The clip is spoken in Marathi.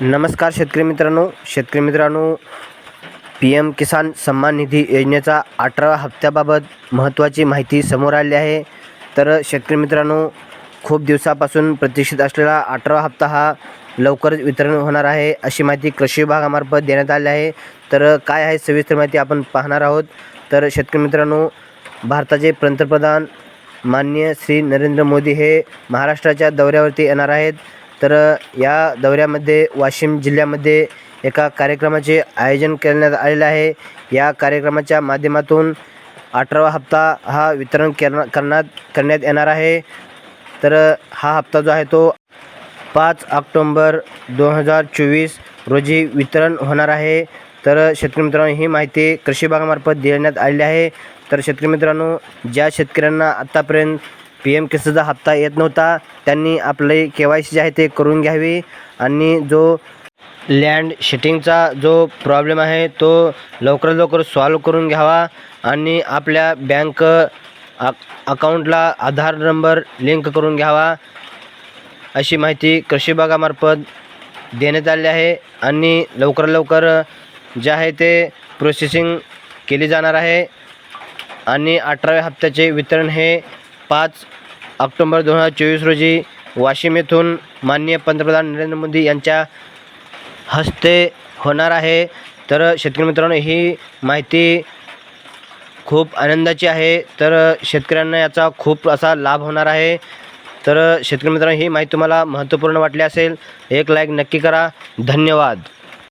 नमस्कार शेतकरी मित्रांनो. शेतकरी मित्रांनो पी एम किसान सन्मान निधी योजनेचा अठराव्या हप्त्याबाबत महत्त्वाची माहिती समोर आली आहे. तर शेतकरी मित्रांनो खूप दिवसापासून प्रतीक्षित असलेला अठरावा हप्ता हा लवकरच वितरण होणार आहे अशी माहिती कृषी विभागामार्फत देण्यात आली आहे. तर काय आहे सविस्तर माहिती आपण पाहणार आहोत. तर शेतकरी मित्रांनो भारताचे पंतप्रधान माननीय श्री नरेंद्र मोदी हे महाराष्ट्राच्या दौऱ्यावरती येणार आहेत. तर या दौऱ्यामध्ये वाशिम जिल्ह्यामध्ये एका कार्यक्रमाचे आयोजन करण्यात आलेले आहे. या कार्यक्रमाच्या माध्यमातून अठरावा हप्ता हा वितरण करना करण्यात करण्यात येणार आहे. तर हा हप्ता जो आहे तो पाच ऑक्टोंबर दोन हजार चोवीस रोजी वितरण होणार आहे. तर शेतकरी मित्रांनो ही माहिती कृषी विभागामार्फत देण्यात आलेली आहे. तर शेतकरी मित्रांनो ज्या शेतकऱ्यांना आत्तापर्यंत पी एम केसचा हप्ता येत नव्हता. त्यांनी आपले के वाय सी जे आहे ते करून घ्यावी. आणि जो लँड शिटिंगचा जो प्रॉब्लेम आहे तो लवकरात लवकर सॉल्व करून घ्यावा. आणि आपल्या बँक अ अकाउंटला आधार नंबर लिंक करून घ्यावा. अशी माहिती कृषी विभागामार्फत देण्यात आली आहे. आणि लवकरात लवकर जे आहे ते प्रोसेसिंग केली जाणार आहे. आणि अठराव्या हप्त्याचे वितरण हे पाच ऑक्टोंबर दोन हजार चोवीस रोजी वाशिम येथून माननीय पंतप्रधान नरेंद्र मोदी यांच्या हस्ते होणार आहे. तर शेतकरी मित्रांनो ही माहिती खूप आनंदाची आहे. तर शेतकऱ्यांना याचा खूप असा लाभ होणार आहे. तर शेतकरी मित्रांनो ही माहिती तुम्हाला महत्त्वपूर्ण वाटली असेल. एक लाईक नक्की करा. धन्यवाद.